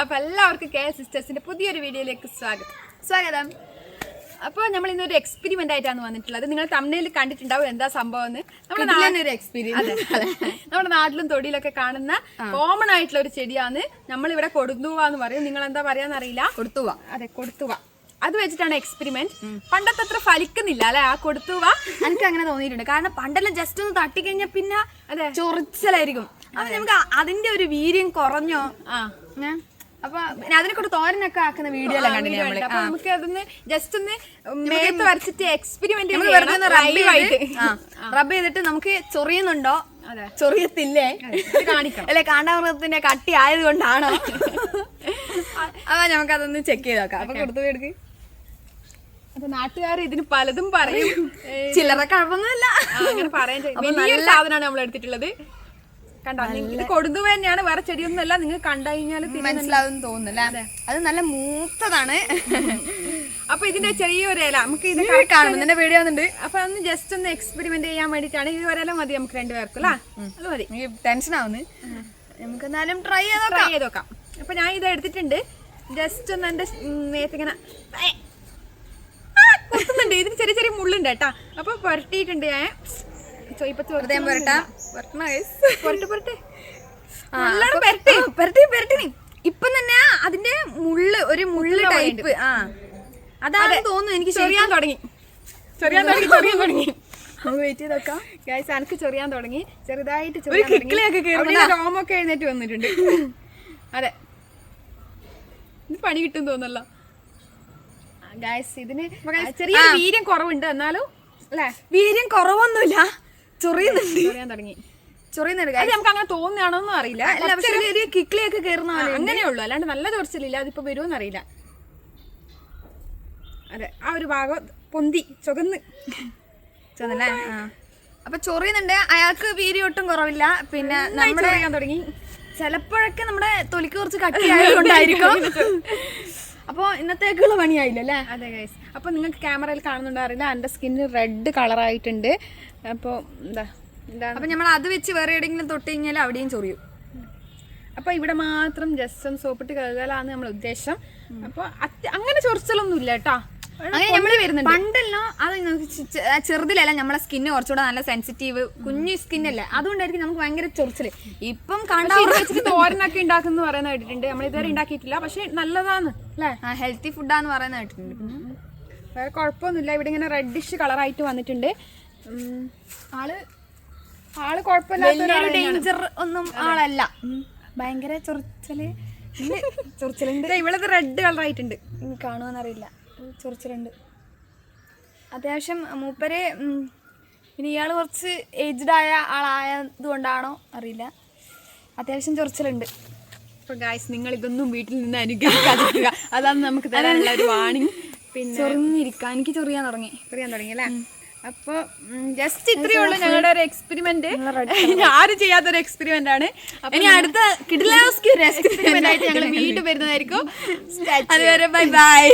അപ്പൊ എല്ലാവർക്കും കെ സിസ്റ്റേഴ്സിന്റെ പുതിയൊരു വീഡിയോയിലേക്ക് സ്വാഗതം. സ്വാഗതം. അപ്പോൾ നമ്മൾ ഇന്നൊരു എക്സ്പെരിമെന്റ് ആയിട്ടാണ് വന്നിട്ടുള്ളത്. നിങ്ങൾ തമിഴിൽ കണ്ടിട്ടുണ്ടാവും എന്താ സംഭവം എന്ന് നമ്മുടെ ഒരു എക്സ്പീരിയൻസ്. നമ്മുടെ നാട്ടിലും തൊടിയിലൊക്കെ കാണുന്ന കോമൺ ആയിട്ടുള്ള ഒരു ചെടിയാണ്. നമ്മൾ ഇവിടെ കൊടുത്തുവ എന്ന് പറയും. നിങ്ങൾ എന്താ പറയാന്നറിയില്ല അറിയില്ല പോവാ. അതെ കൊടുത്തുവ അത് വെച്ചിട്ടാണ് എക്സ്പെരിമെന്റ് പണ്ടത്തെ അത്ര ഫലിക്കുന്നില്ല അല്ലെ? ആ കൊടുത്തുവ എനിക്ക് അങ്ങനെ തോന്നിയിട്ടുണ്ട്. കാരണം പണ്ടെല്ലാം ജസ്റ്റ് ഒന്ന് തട്ടിക്കഴിഞ്ഞാൽ പിന്നെ അതെ. ചൊറിച്ചലായിരിക്കും. അപ്പൊ നമുക്ക് അതിന്റെ ഒരു വീര്യം കുറഞ്ഞോ? ആ? അപ്പൊ അതിനെ കൊണ്ട് തോരനൊക്കെ ആക്കുന്ന വീഡിയോ എല്ലാം കണ്ടില്ലേ നമ്മൾ? അപ്പൊ നമുക്ക് അതൊന്ന് ജസ്റ്റ് ഒന്ന് മേത്ത് വരച്ചിട്ട് എക്സ്പെരിമെന്റ് റബ്ബ് ചെയ്തിട്ട് നമുക്ക് ചൊറിയുന്നുണ്ടോ? അതെ. ചൊറിയത്തില്ലേ? അല്ലെ കാണ്ടാമൃഗത്തിന്റെ കട്ടി ആയതുകൊണ്ടാണോ? അതാ നമുക്ക് അതൊന്ന് ചെക്ക് ചെയ്ത് നോക്കാം. അപ്പൊ കൊടുത്തു എടുക്ക്. നാട്ടുകാർ ഇതിന് പലതും പറയും. ചില്ലറ കുഴപ്പമൊന്നുമല്ല അങ്ങനെ പറയാൻ വലിയൊരു സാധനമാണ് നമ്മൾ എടുത്തിട്ടുള്ളത് കണ്ടോ? ഇത് തന്നെയാണ് വേറെ ചെടിയൊന്നും അല്ല നിങ്ങൾ കണ്ടു കഴിഞ്ഞാൽ മനസ്സിലാവും തോന്നുന്നില്ല അത്. നല്ല മൂത്തതാണ്. അപ്പൊ ഇതിന്റെ ചെറിയൊരു ഇല. നമുക്ക് ഇത് കാണുന്നതിന്റെ വീഡിയോ വന്നിട്ടുണ്ട്. അപ്പൊ ഒന്ന് ജസ്റ്റ് ഒന്ന് എക്സ്പെരിമെന്റ് ചെയ്യാൻ വേണ്ടിട്ടാണ് ഈ ഒരല മതി നമുക്ക് രണ്ടുപേർക്കും അല്ലേ? അത് മതി. ടെൻഷൻ ആവുന്നു. നമുക്ക് എന്നാലും ട്രൈ ചെയ്ത് ട്രൈ ചെയ്ത് നോക്കാം. അപ്പൊ ഞാൻ ഇത് എടുത്തിട്ടുണ്ട്. ജസ്റ്റ് ഒന്ന് എന്റെ നേരത്തിങ്ങനെ ഇതിന് ചെറിയ ചെറിയ മുള്ളുണ്ട് കേട്ടാ. അപ്പൊ പുരട്ടിയിട്ടുണ്ട് ഞാൻ. ഹൃദയം പുരട്ടാ. പുരട്ട് പുരട്ടെ. പുരട്ടി. പുരട്ടി ഇപ്പം തന്നെ അതിന്റെ മുള്ള് ഒരു മുള്ള് ടൈപ്പ് ആ. അതാണ് തോന്നുന്നു എനിക്ക് ചെറിയാൻ തുടങ്ങി. ചെറിയാൻ തുടങ്ങി ചെറിയാൻ തുടങ്ങി. വെയിറ്റ് ഗൈസ് എനിക്ക് ചെറിയാൻ തുടങ്ങി. ചെറുതായിട്ട്? രോമൊക്കെ എഴുന്നേറ്റ് വന്നിട്ടുണ്ട്. അതെ. ഇത് പണി കിട്ടും തോന്നല്ലോ ഗൈസ് ഇതിന് ചെറിയ വീര്യം കുറവുണ്ട് എന്നാലും അല്ലേ? വീര്യം കുറവൊന്നുമില്ല. ചൊറിയുന്നുണ്ട്. ചൊറിയുന്നുണ്ട് അത് നമുക്ക് അങ്ങനെ തോന്നുകയാണോന്നും അറിയില്ല. ആ, പോലെ അങ്ങനെ ഉള്ളു. അല്ലാണ്ട് നല്ല ചൊറിച്ചിലില്ല അതിപ്പോ വരുമെന്ന് അറിയില്ല. അതെ ആ ഒരു ഭാഗം പൊന്തി ചുകന്ന്. ചുവന്നല്ലേ ആ. അപ്പൊ ചൊറിയുന്നുണ്ട്. അയാൾക്ക് വീരി ഒട്ടും കുറവില്ല. പിന്നെ നമ്മുടെ തുടങ്ങി. ചിലപ്പോഴൊക്കെ നമ്മുടെ തൊലിക്ക് കുറച്ച് കട്ടിയായതുകൊണ്ടായിരിക്കും. ഇന്നത്തേക്കുള്ള പണിയായില്ല? അല്ലേ? അതെ ഗൈസ് അപ്പോൾ നിങ്ങൾക്ക് ക്യാമറയിൽ കാണുന്നുണ്ടറിയില്ല എന്റെ സ്കിന്ന് റെഡ് കളറായിട്ടുണ്ട് അപ്പോൾ എന്താ എന്താണ്? അപ്പോൾ നമ്മൾ അത് വെച്ച് വേറെ എവിടെയെങ്കിലും തൊട്ട് കഴിഞ്ഞാൽ അവിടെയും ചൊറിയും. അപ്പോൾ ഇവിടെ മാത്രം ജസ്റ്റ് ഒന്ന് സോപ്പിട്ട് കഴുകലാണ് നമ്മൾ ഉദ്ദേശം അപ്പോൾ അങ്ങനെ ചൊറിച്ചലൊന്നും ഇല്ല കേട്ടോ. അങ്ങനെ നമ്മൾ വരുന്നുണ്ട്. പണ്ടല്ലോ അത് ചെറുതിലല്ല നമ്മളെ സ്കിന്ന് കുറച്ചുകൂടെ നല്ല സെൻസിറ്റീവ് കുഞ്ഞു സ്കിന്നല്ലേ അതുകൊണ്ടായിരിക്കും നമുക്ക് ഭയങ്കര ചൊറിച്ചിൽ. ഇപ്പം കണ്ട പക്ഷേ ഇത് വെച്ചിട്ട് തോരനൊക്കെ ഉണ്ടാക്കുന്ന പറയുന്ന കേട്ടിട്ടുണ്ട്. നമ്മൾ ഇതുവരെ ഉണ്ടാക്കിയിട്ടില്ല. പക്ഷേ നല്ലതാണ് അല്ലേ? ഹെൽത്തി ഫുഡാന്ന് പറയുന്ന കേട്ടിട്ടുണ്ട്. വേറെ കുഴപ്പമൊന്നുമില്ല. ഇവിടെ ഇങ്ങനെ റെഡിഷ് കളറായിട്ട് വന്നിട്ടുണ്ട്. ആൾ ആൾ തന്നെയാണ്. ഡേഞ്ചർ ഒന്നും ആളല്ല. ഭയങ്കര ചൊറിച്ചൽ. ചൊറിച്ചലുണ്ട്. ഇവളത് റെഡ് കളറായിട്ടുണ്ട് ഇനി കാണുമെന്നറിയില്ല ചൊറിച്ചിലുണ്ട്. അത്യാവശ്യം മൂപ്പര് പിന്നെ ഇയാൾ കുറച്ച് ഏജ്ഡ് ആയ ആളായത് കൊണ്ടാണോ അറിയില്ല. അത്യാവശ്യം ചൊറിച്ചിലുണ്ട്. അപ്പോൾ ഗായ്സ് നിങ്ങൾ ഇതൊന്നും വീട്ടിൽ നിന്ന് അനുഗ്രഹിക്കാതിരിക്കുക. അതാണ് നമുക്ക് തരാനുള്ള ഒരു വാണിംഗ് പിന്നെ ചൊറിഞ്ഞിരിക്കാൻ എനിക്ക് ചൊറിയാൻ തുടങ്ങി. ചൊറിയാൻ തുടങ്ങി അല്ലേ? അപ്പൊ ജസ്റ്റ് ഇത്രയേ ഉള്ളൂ ഞങ്ങളുടെ ഒരു എക്സ്പെരിമെന്റ് ആരും ചെയ്യാത്തൊരു എക്സ്പെരിമെന്റ് ആണ്. ഇനി അടുത്ത കിഡിലാസ്കി എക്സ്പെരിമെന്റ് ആയിട്ട് ഞങ്ങൾ വീണ്ടും വരുന്നതായിരിക്കും. അതുവരെ ബൈ ബൈ